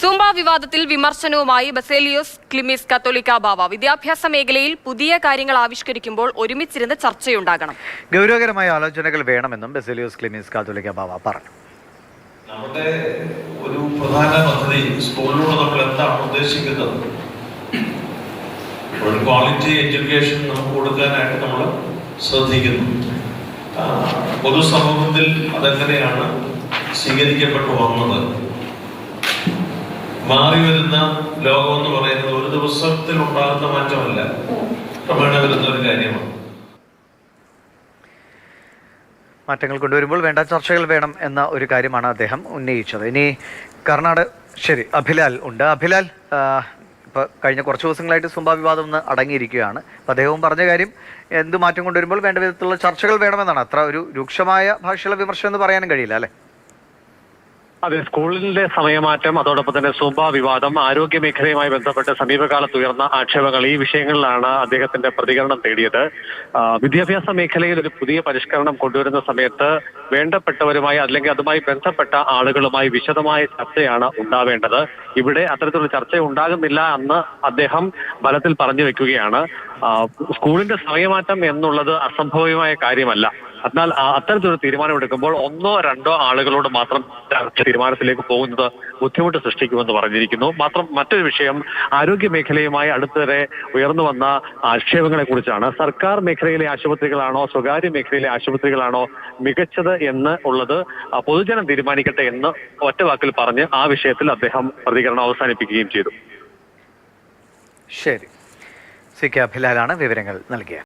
Zumba വിവാദത്തിൽ വിമർശനവുമായി ബസേലിയോസ് ക്ലിമിസ് കത്തോലിക്ക ബാവ. വിദ്യാഭ്യാസ മേഖലയിൽ പുതിയ കാര്യങ്ങൾ ആവിഷ്കരിക്കുമ്പോൾ ഒരുമിച്ചിരുന്ന് ചർച്ചയുണ്ടാകണം. ഗൗരവകരമായ ആലോചനകൾ വേണമെന്നും ബസേലിയോസ് ക്ലിമിസ് കാത്തോലിക്ക ബാവ പറഞ്ഞു. നമ്മുടെ ഒരു പ്രധാന പദ്ധതി സ്കൂളിലൂടെ നമ്മൾ എന്താണ് ഉദ്ദേശിക്കുന്നത്? ഒരു ക്വാളിറ്റി എഡ്യൂക്കേഷൻ നമുക്ക് കൊടുക്കാനായിട്ട് നമ്മൾ ശ്രദ്ധിക്കുന്നു. പൊതുസമൂഹത്തിൽ അതെങ്ങനെയാണ് സ്വീകരിക്കപ്പെട്ടു വന്നത്? മാറി വരുന്ന ലോകം എന്ന് പറയുന്നത് ഒരു ദിവസത്തിൽ ഉണ്ടാകുന്ന മാറ്റമല്ല. ക്രമേണ വരുന്ന ഒരു കാര്യമാണ്. മാറ്റങ്ങൾ കൊണ്ടുവരുമ്പോൾ വേണ്ട ചർച്ചകൾ വേണം എന്ന ഒരു കാര്യമാണ് അദ്ദേഹം ഉന്നയിച്ചത്. ഇനി കർണാടക ശരി അഭിലാൽ ഉണ്ട്. അഭിലാൽ ഇപ്പൊ കഴിഞ്ഞ കുറച്ച് ദിവസങ്ങളായിട്ട് സുംബ വിവാദം ഒന്ന് അടങ്ങിയിരിക്കുകയാണ്. അപ്പൊ അദ്ദേഹവും പറഞ്ഞ കാര്യം എന്ത് മാറ്റം കൊണ്ടുവരുമ്പോൾ വേണ്ട വിധത്തിലുള്ള ചർച്ചകൾ വേണമെന്നാണ്. അത്ര ഒരു രൂക്ഷമായ ഭാഷയുള്ള വിമർശനം എന്ന് പറയാനും കഴിയില്ല അല്ലെ? അതെ സ്കൂളിന്റെ സമയമാറ്റം അതോടൊപ്പം തന്നെ സുബ വിവാദം ആരോഗ്യ മേഖലയുമായി ബന്ധപ്പെട്ട് സമീപകാലത്ത് ഉയർന്ന ആക്ഷേപങ്ങൾ ഈ വിഷയങ്ങളിലാണ് അദ്ദേഹത്തിന്റെ പ്രതികരണം തേടിയത്. വിദ്യാഭ്യാസ മേഖലയിൽ ഒരു പുതിയ പരിഷ്കരണം കൊണ്ടുവരുന്ന സമയത്ത് വേണ്ടപ്പെട്ടവരുമായി അല്ലെങ്കിൽ അതുമായി ബന്ധപ്പെട്ട ആളുകളുമായി വിശദമായ ചർച്ചയാണ് ഉണ്ടാവേണ്ടത്. ഇവിടെ അത്തരത്തിലുള്ള ചർച്ച ഉണ്ടാകുന്നില്ല എന്ന് അദ്ദേഹം ബലത്തിൽ പറഞ്ഞു വെക്കുകയാണ് സ്കൂളിന്റെ സമയമാറ്റം എന്നുള്ളത് അസംഭവ്യമായ കാര്യമല്ല. എന്നാൽ അത്തരത്തിലൊരു തീരുമാനമെടുക്കുമ്പോൾ ഒന്നോ രണ്ടോ ആളുകളോട് മാത്രം തീരുമാനത്തിലേക്ക് പോകുന്നത് ബുദ്ധിമുട്ട് സൃഷ്ടിക്കുമെന്ന് പറഞ്ഞിരിക്കുന്നു. മാത്രം മറ്റൊരു വിഷയം ആരോഗ്യ മേഖലയുമായി അടുത്തിടെ ഉയർന്നു വന്ന ആക്ഷേപങ്ങളെ കുറിച്ചാണ്. സർക്കാർ മേഖലയിലെ ആശുപത്രികളാണോ സ്വകാര്യ മേഖലയിലെ ആശുപത്രികളാണോ മികച്ചത് എന്ന് ഉള്ളത് പൊതുജനം തീരുമാനിക്കട്ടെ എന്ന് ഒറ്റ വാക്കിൽ പറഞ്ഞ് ആ വിഷയത്തിൽ അദ്ദേഹം പ്രതികരണം അവസാനിപ്പിക്കുകയും ചെയ്തു. ശരി. സി കെ അഭിലാലാണ് വിവരങ്ങൾ നൽകിയത്.